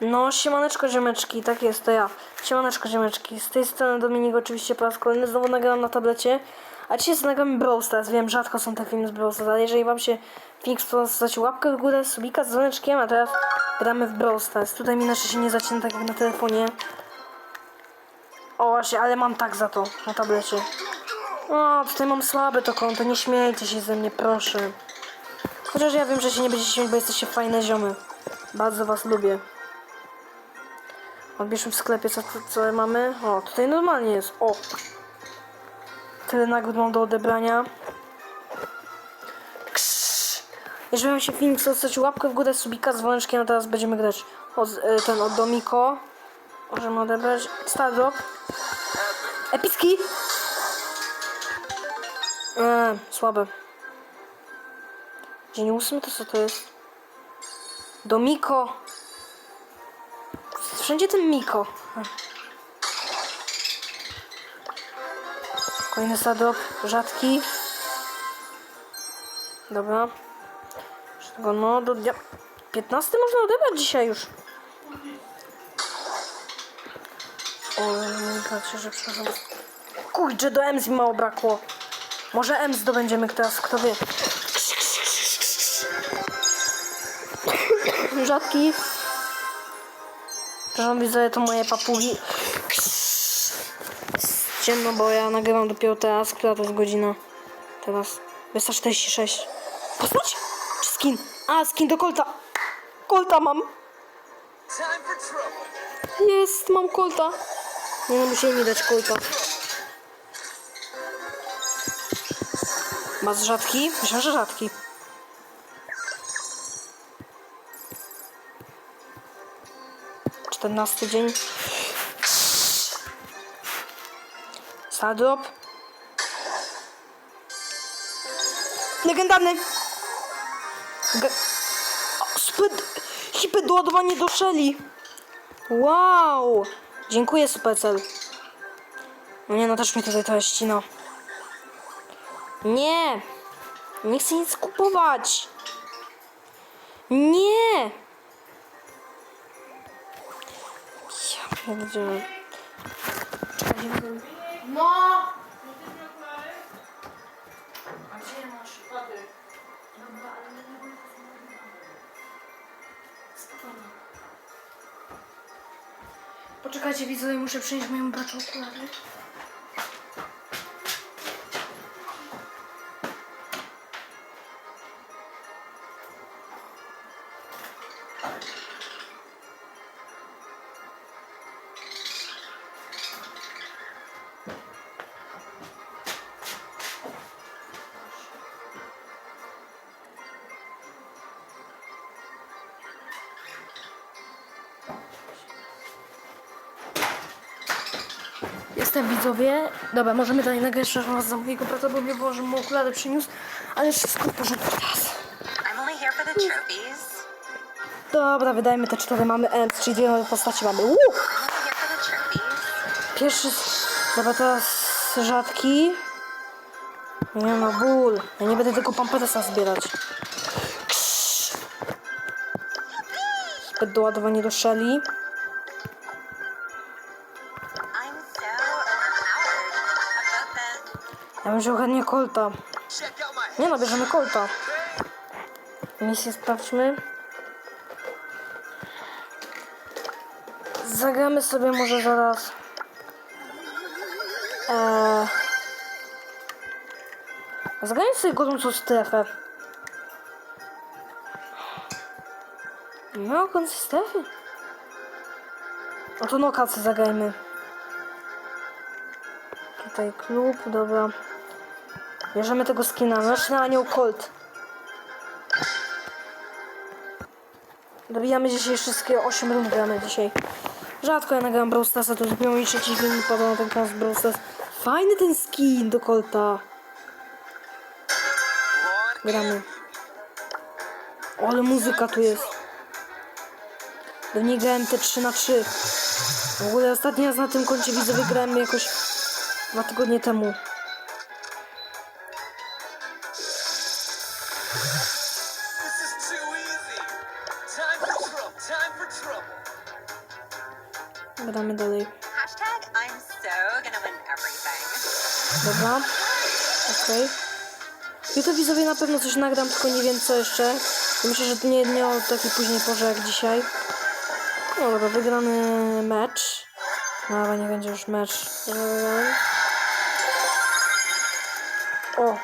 No, siemaneczko ziomeczki, tak jest, to ja. Siemaneczko ziomeczki, z tej strony Dominik oczywiście po raz kolejny, znowu nagrałem na tablecie. A dzisiaj nagramy Brawl Stars, wiem, rzadko są te filmy z Brawl Stars, ale jeżeli wam się film to zostać łapkę w górę, subika z dzwoneczkiem, a teraz gramy w Brawl Stars. Tutaj mi nasze się nie zaczyna tak jak na telefonie. O właśnie, ale mam tak za to, na tablecie. O, tutaj mam słabe to konto, nie śmiejcie się ze mnie, proszę. Chociaż ja wiem, że się nie będziecie śmiać, bo jesteście fajne ziomy. Bardzo was lubię. Odbierzmy w sklepie, co, co, mamy. O, tutaj normalnie jest. O! Tyle nagród mam do odebrania. Ksz. Jeżeli wam się film chce zostać łapkę w górę, subika z dzwoneczkiem, a teraz będziemy grać o, z- y, ten od Domiko. Możemy odebrać. Stardrop. Epicki. Eee, słabe. Dzień ósmy to co to jest? Domiko. Wszędzie ten Miko. Kolejny sadok, rzadki. Dobra. No do dnia 15 można odebrać dzisiaj już. O, bracie, że przepraszam. Kurczę, do Ems mi mało brakło. Może Ems zdobędziemy teraz, kto wie. Rzadki. Proszę widzę, to moje papugi. Ciemno, bo ja nagrywam dopiero teraz. Która to jest godzina? Teraz. 246. Postać? Czy skin? A, skin do Colta. Colta mam. Jest, mam Colta. Nie no, musieli mi dać Colta. Masz rzadki? Myślę, że rzadki. Czternasty dzień. Stardrop. Legendarny. Ge o, Spyt... Hipy doładowanie do. Wow. Dziękuję Supercell. No nie no, też mi tutaj to ścina. Nie. Nie chcę nic kupować. Nie. Czekaj, No! A gdzie masz? Dobra, ale nie Spokojnie. Poczekajcie widzowie, muszę przynieść mojemu bratu okulary. Jestem widzowie. Dobra, możemy dalej nagrać was za mojego brata, bo mnie było, że mu okulary przyniósł, ale wszystko w porządku teraz. Dobra, wydajmy te cztery mamy Ems, czyli dwie nowe postaci mamy. Uuu! Pierwszy. Dobra, teraz rzadki. Nie no, ból. Ja nie będę tego pampersa zbierać. Zbyt doładowanie do Shelly. Ja bym wziął chętnie Colta. Nie no, bierzemy Colta. Misję sprawdźmy. Zagramy sobie może zaraz. Eee... Zagrajmy sobie gorącą strefę. Nie ma gorącej strefy? No to nokacy zagrajmy. Tutaj klub, dobra. Bierzemy tego skina. Nasz na anioł Colt. Dobijamy dzisiaj wszystkie 8 rund gramy dzisiaj. Rzadko ja nagram Brawl Starsa, to zupełnie trzeci film pada na ten kanał Brawl Stars. Fajny ten skin do Colta. Gramy. O, ale muzyka tu jest. Do niej grałem te 3 na 3 W ogóle ostatni raz na tym koncie widzowie grałem jakoś dwa tygodnie temu. Widzowie na pewno coś nagram, tylko nie wiem co jeszcze. Myślę, że nie, nie o takiej późnej porze jak dzisiaj. No dobra, wygrany mecz. No ale nie będzie już mecz. O!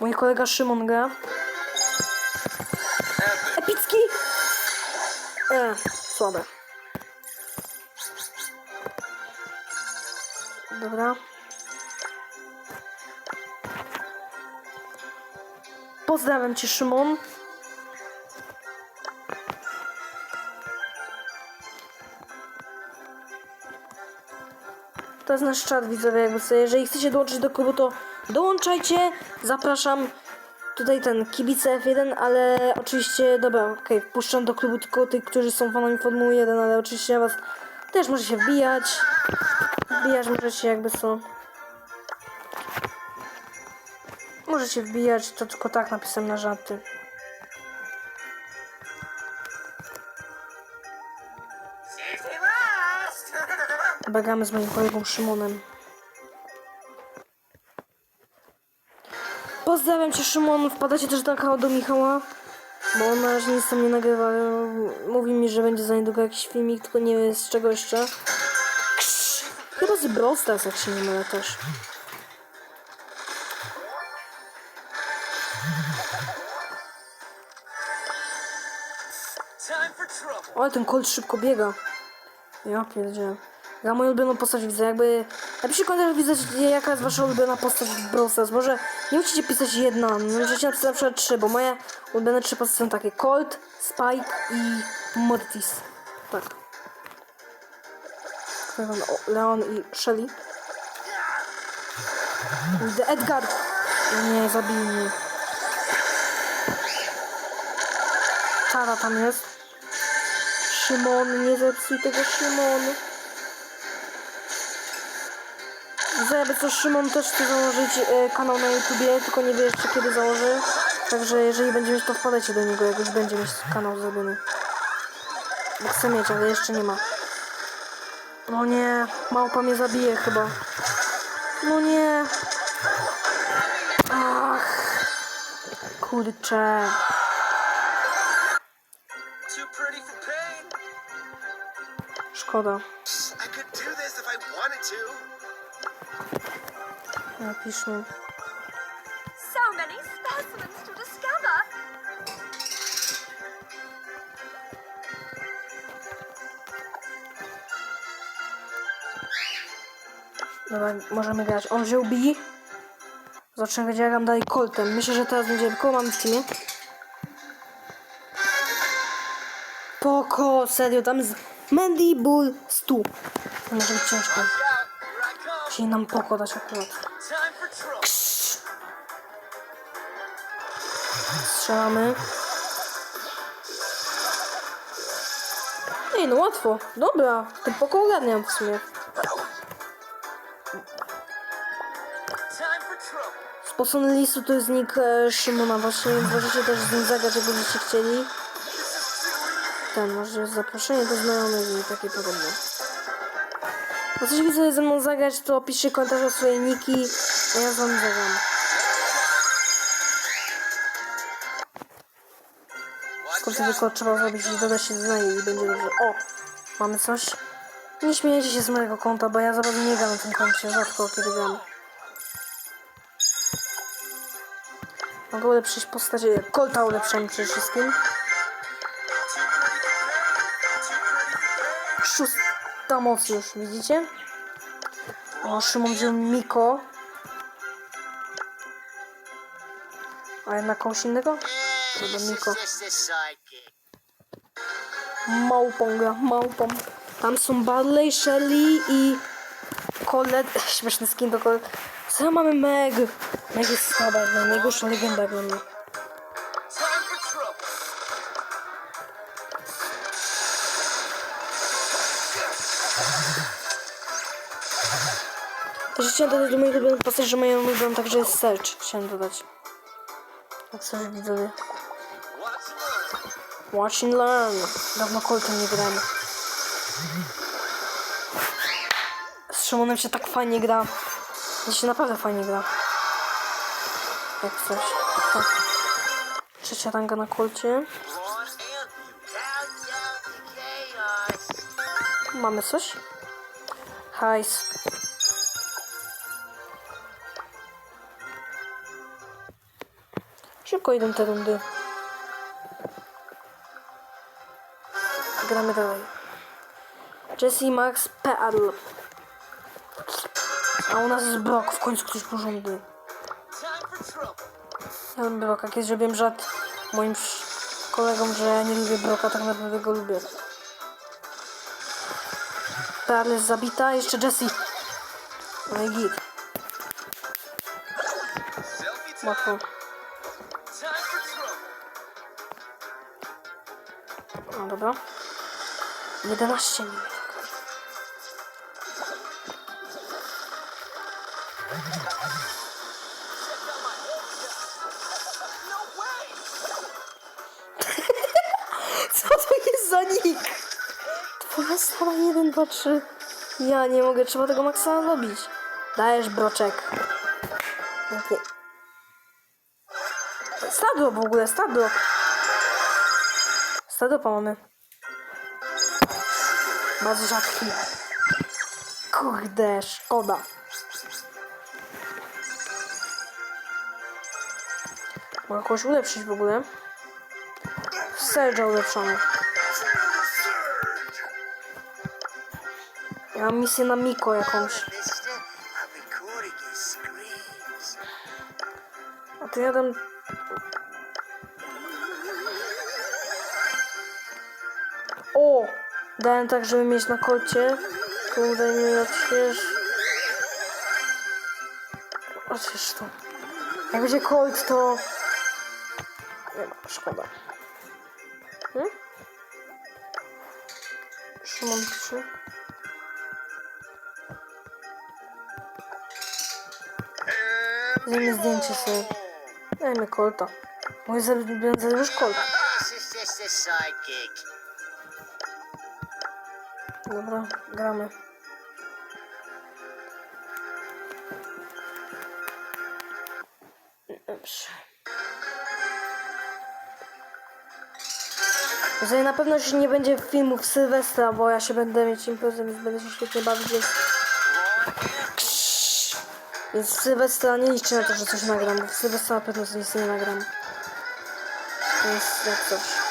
Mój kolega Szymon gra. Epicki! E, słabe. Dobra. Pozdrawiam cię, Szymon. To jest nasz czat, widzowie, jakby sobie. Jeżeli chcecie dołączyć do klubu, to dołączajcie. Zapraszam tutaj ten kibice F1, ale oczywiście, dobra, okej, wpuszczam do klubu tylko tych, którzy są fanami Formuły 1, ale oczywiście was też może się wbijać. Wbijać możecie jakby są. Możecie wbijać, to tylko tak napisałem na żarty. Bagamy z moim kolegą Szymonem. Pozdrawiam cię Szymon, wpadacie też kanał do Michała, bo on na razie nic tam nie nagrywa. Mówi mi, że będzie za niedługo jakiś filmik, tylko nie wiem z czego jeszcze. Chyba z Brawl jak się nie mylę też. Ale ten Colt szybko biega. Ja pierdzielę. Ja moją ulubioną postać widzę, jakby... Napiszcie w komentarzach, widzę, jaka jest wasza ulubiona postać w Brawl. Może nie musicie pisać jedna, możecie napisać na przykład trzy, bo moje ulubione trzy postacie są takie. Colt, Spike i Mortis. Tak. Leon, o, i Shelly. Kurde, Edgar! O Nie, zabij mnie. Czara tam jest. Szymon, nie zepsuj tego Szymon. Jakby co Szymon też chce założyć e, kanał na YouTubie, tylko nie wie jeszcze kiedy założy. Także jeżeli będzie mieć to wpadajcie do niego, jak już będzie mieć kanał zrobiony. Bo chcę mieć, ale jeszcze nie ma. No nie, małpa mnie zabije chyba. No nie. Ach. Kurczę. Szkoda. Napiszmy. So many specimens to discover. Dobra, możemy grać. On wziął B. Zobaczymy, gdzie ja gram dalej Coltem. Myślę, że teraz będzie... Kogo mamy w teamie? Poko, serio, tam jest Mandy Bull Stu. To może być ciężko. Out. Here I come. Czyli nam poko dać akurat. Trouble. Strzelamy. Ej, no łatwo. Dobra, ten poko ogarniam w sumie. Spocony listu to jest nick e, Szymona właśnie, możecie też z nim zagrać, jak będziecie chcieli. Ten, może zaproszenie do znajomych i takie podobne. A coś widzę ze mną zagrać, to piszcie komentarze o swoje niki, a ja z wami zagram. Skoro tylko trzeba zrobić i dodać się znajomych i będzie dobrze. O! Mamy coś. Nie śmiejecie się z mojego konta, bo ja za bardzo nie gram na tym koncie, rzadko kiedy gram. Mogę ulepszyć postać. Kolta ulepszam przede wszystkim. Szósta moc już, widzicie? O, Szymon wziął Miko. A jednak kogoś innego? Dobra, Miko. Małpą gra, małpą. Tam są Barley, Shelly i Colette. Śmieszny skin do Colette. Co mamy Meg? Meg jest słaba, no, najgorsza legenda dla mnie. Też chciałem dodać do moich ulubionych że moją ulubioną także jest Search. Chciałem dodać. Tak sobie widzowie. Watch and learn. Dawno koltem nie gramy. Z Szymonem się tak fajnie gra. To się naprawdę fajnie gra. Jak coś. Trzecia ranga na kolcie. Mamy coś? Hajs. Szybko idą te rundy. Gramy dalej. Jesse Max PL. A u nas jest Brock, w końcu ktoś porządny. Ja lubię Brocka, kiedyś zrobiłem żart moim sz- kolegom, że ja nie lubię Brocka, tak naprawdę go lubię. PL jest zabita, jeszcze Jessie. No i git, łatwo. Dobra. 11 minut. Co to jest za nick? Twoja stara 1, 2, 3. Ja nie mogę, trzeba tego maksa robić. Dajesz broczek. Jakie... Stadło w ogóle, stadło. Stadło mamy. Bardzo rzadki. Kurde, szkoda. Mogę kogoś ulepszyć w ogóle. Serge'a ulepszamy. Ja mam misję na Miko jakąś. A ty jadam... O! Dałem tak, żeby mieć na kolcie. Kurde, nie odśwież. Odśwież to. Jak będzie kolt, to... Nie ma, szkoda. Hmm? Szymon pisze. Zajmę zdjęcie sobie. Dajmy kolta. Mój będę już kolt. This is just a sidekick. Dobra, gramy. Dobrze. Jeżeli na pewno się nie będzie filmów Sylwestra, bo ja się będę mieć imprezę, więc będę się świetnie bawić, więc... Więc w Sylwestra nie liczę na to, że coś nagram, w Sylwestra na pewno nic nie nagram. Więc jak coś.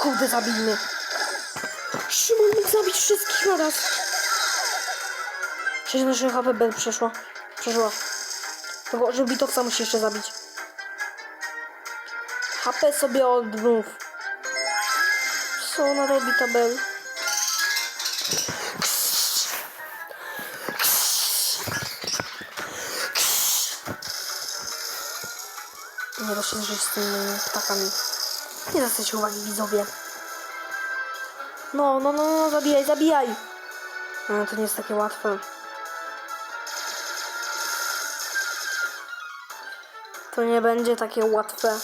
Kurde, zabij mnie. Szymon mógł zabić wszystkich naraz. 60 HP B przeszło. Przeszło. Tylko, że Bitoksa musi jeszcze zabić. HP sobie odmów. Co ona robi, ta Bell? Nie da się żyć z tymi ptakami. Nie zwracajcie uwagi, widzowie. No, no, no, no, zabijaj, zabijaj. No, to nie jest takie łatwe. To nie będzie takie łatwe.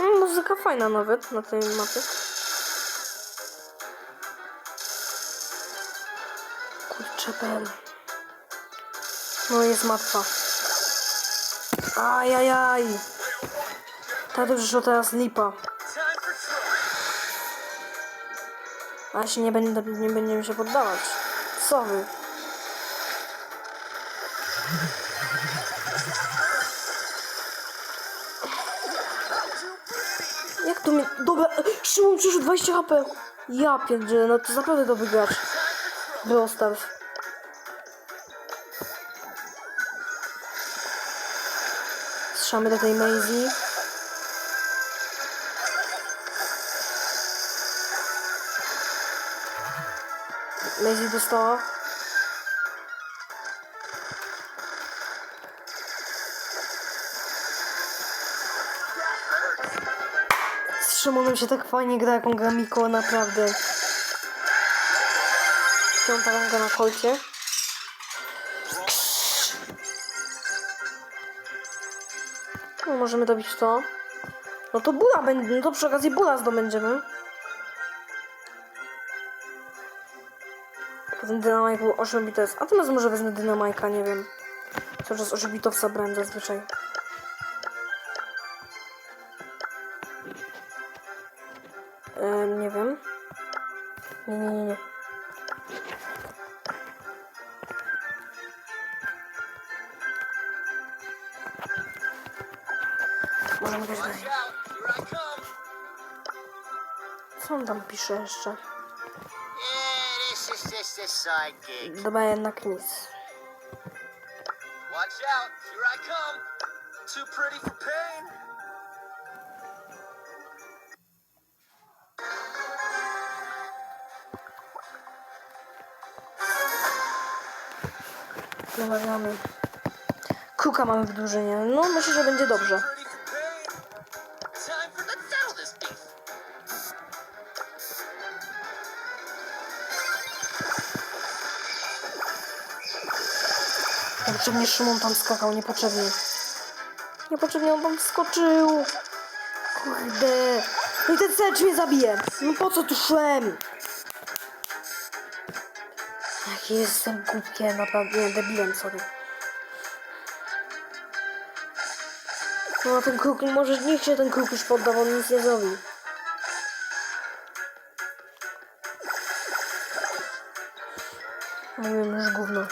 Mm, muzyka fajna nawet na tej mapie. Kurczę, bel. No jest martwa. Ajajaj. Ta że teraz lipa. Się nie, będę, nie będziemy się poddawać. Co wy? Jak to mnie... Dobra, Szymon przyszedł 20 HP. Ja pierdzielę, no to naprawdę dobry gracz. Brawl Stars. Strzelamy do tej Maisie. Maisie dostała. Z Szymonem się tak fajnie gra, jaką gra Miko, naprawdę. Piąta ranga na kolcie. No, możemy dobić to. No to bula będzie, no to przy okazji bula zdobędziemy. Ten dynamite był 8 bits. A teraz może wezmę dynamajka, nie wiem. Cały czas 8 bitowca brałem zazwyczaj. Pisze jeszcze? Yeah, this is just a side gig. Chyba jednak nic. Watch out, here I come. Too pretty for pain. Namawiamy. Kruka mamy w drużynie. No myślę, że będzie dobrze. Niepotrzebnie Szymon tam skakał, niepotrzebnie. Niepotrzebnie on tam wskoczył. Kurde. No i ten secz mnie zabije. No po co tu szłem? Jaki jestem głupkiem, naprawdę, debilem, sorry. No ten kruk, może niech się ten kruk już podda, on nic nie zrobi. Mówiłem już gówno.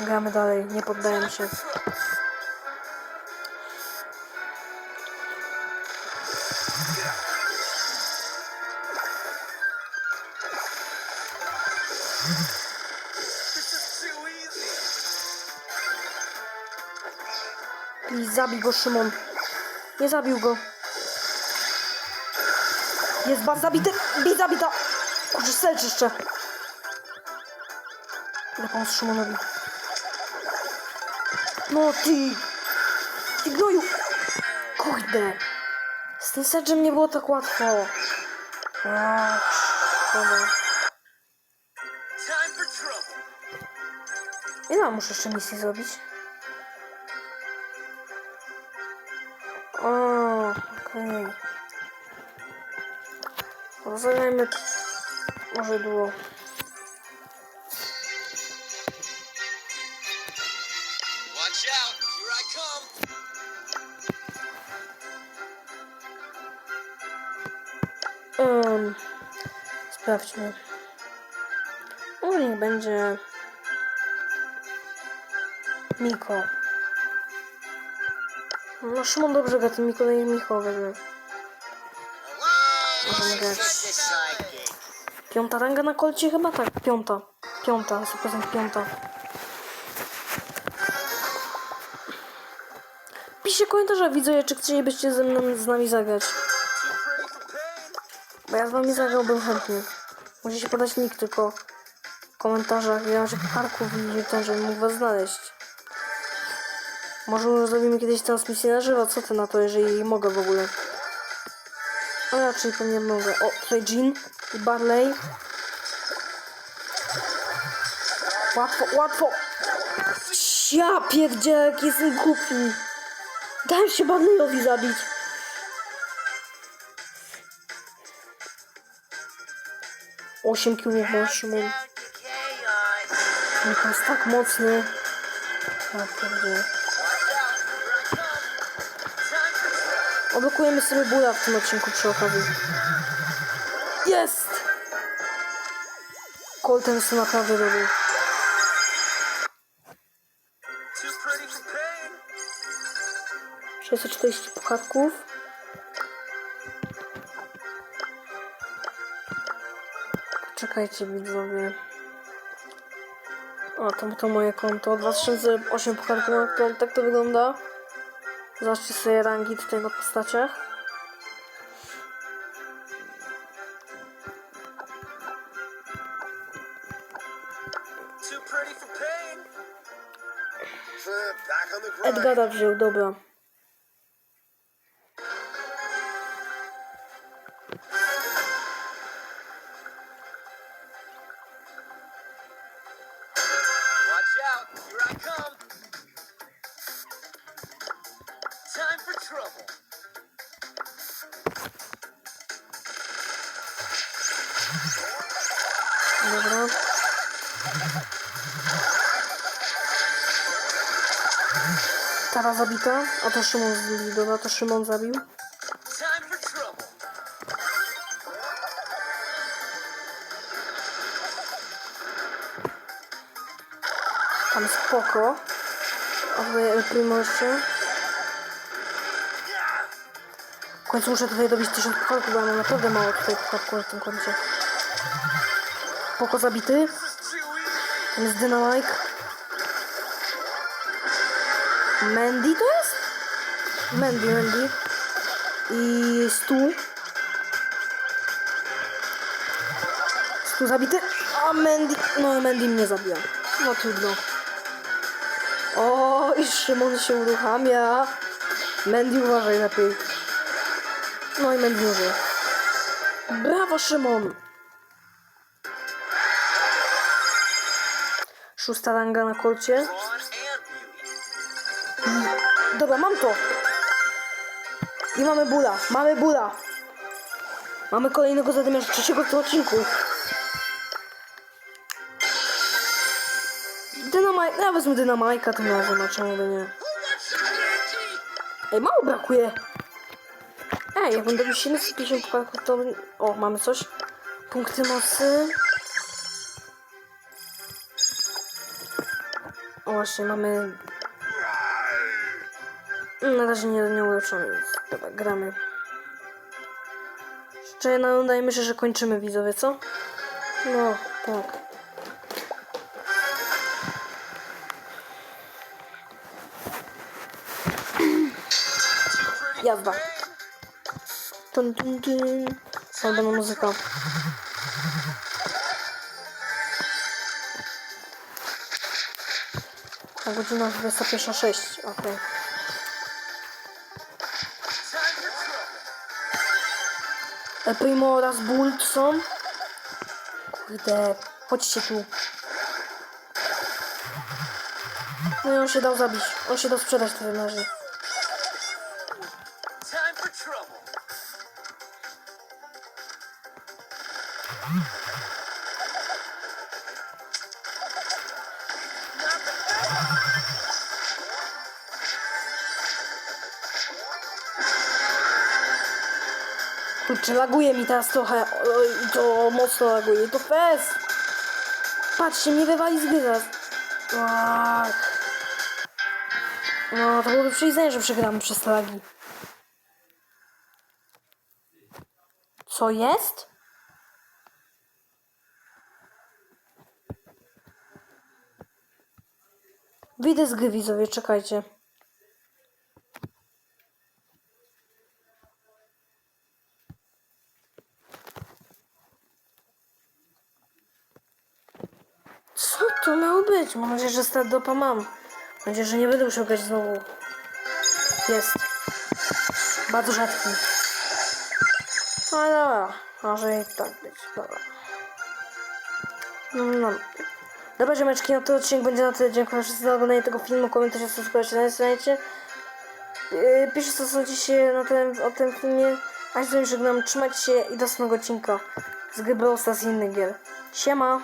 Gramy dalej, nie poddajemy się. I zabij go, Szymon. Nie zabił go. Jest bar zabity. Bij zabita. Kurczę, jeszcze. Idę pomóc Szymonowi. No ty. Ty gnoju. Kurde. Z tym selczem nie było tak łatwo. Ach, Dobra. Ile mam muszę jeszcze misji zrobić? O, okej. Okay. Zagrajmy może duo. Sprawdźmy. O, niech będzie Miko. No Szymon dobrze gra, ten Miko, niech Miko weźmie. Grać. Piąta ranga na kolcie chyba? Tak, piąta. Piąta, 100% piąta. Piszcie komentarze, widzowie, czy chcielibyście ze mną z nami zagrać. Bo ja z wami zagrałbym chętnie. Musicie podać nick tylko w komentarzach. Ja że parków i ten, żebym mógł was znaleźć. Może zrobimy kiedyś transmisję na żywo. Co ty na to, jeżeli mogę w ogóle? A raczej pewnie mogę. O, tutaj Jean i Barley. Łatwo, łatwo! Ja pierdzielę, jak jestem głupi. Dałem się Barleyowi zabić. Osiem kiłów. Miko jest tak mocny. Ja pierdzielę. Oblokujemy sobie bóla w tym odcinku przy okazji. Jest! Colton to naprawdę dobry. Too pretty for Czekajcie widzowie. O, to, to moje konto. 2008 puchatków na konto. Tak to wygląda. Zobaczcie sobie rangi tutaj na postaciach. Edgara wziął, dobra. Tara zabita, a to Szymon zabił, dobra, to Szymon zabił. Tam spoko. El Primo jeszcze. W końcu muszę tutaj dobić 1000 pucharków, bo mam naprawdę mało tutaj pucharków na tym koncie. Poko zabity. Tam jest Dynamite. Mandy to jest? Mandy, Mandy. I Stu. Stu zabity. A Mandy. No, Mandy mnie zabija. No trudno. O, i Szymon się uruchamia. Mandy uważaj lepiej. No i Mandy żyje. Brawo, Szymon! Szósta ranga na kolcie. Dobra, mam to. I mamy bula, mamy bula. Mamy kolejnego zadymiarza trzeciego w tym odcinku. Dynamite, ja wezmę dynamajka tym razem, a czemu by nie. Ej, mało brakuje. Ej, jak będę miał 750 pucharków, to... O, mamy coś. Punkty mocy. O, właśnie, mamy... Na razie nie, nie ulepszony, więc dobra, gramy. Jeszcze jedna runda i myślę, że kończymy widzowie, co? No, tak. Jazda. Tun, tun, tun. Albo na muzyka. A godzina 21.06, okej. Time Primo oraz Bult są. Kurde, chodźcie tu. No i on się dał zabić. On się dał sprzedać te wynarzy. Laguje mi teraz trochę. To mocno laguje. To fest! Patrzcie, mnie wywali z gry. Ach. No, to byłoby przyjedzenie, że przegramy przez te lagi. Co jest? Wyjdę z gry, widzowie, czekajcie. Co to być? Mam nadzieję, że start dopa mam. Mam nadzieję, że nie będę musiał grać znowu. Jest. Bardzo rzadki. Ale dobra. Może i tak być. Dobra. No, no. Dobra, ziomeczki, no to odcinek będzie na tyle. Dziękuję wszystkim za oglądanie tego filmu. Komentarze, subskrypcję na stronicie. Yy, piszcie, co sądzicie na ten, o tym filmie. A się żegnam. Trzymajcie się i do następnego odcinka z gry Brawl Stars innych gier. Siema!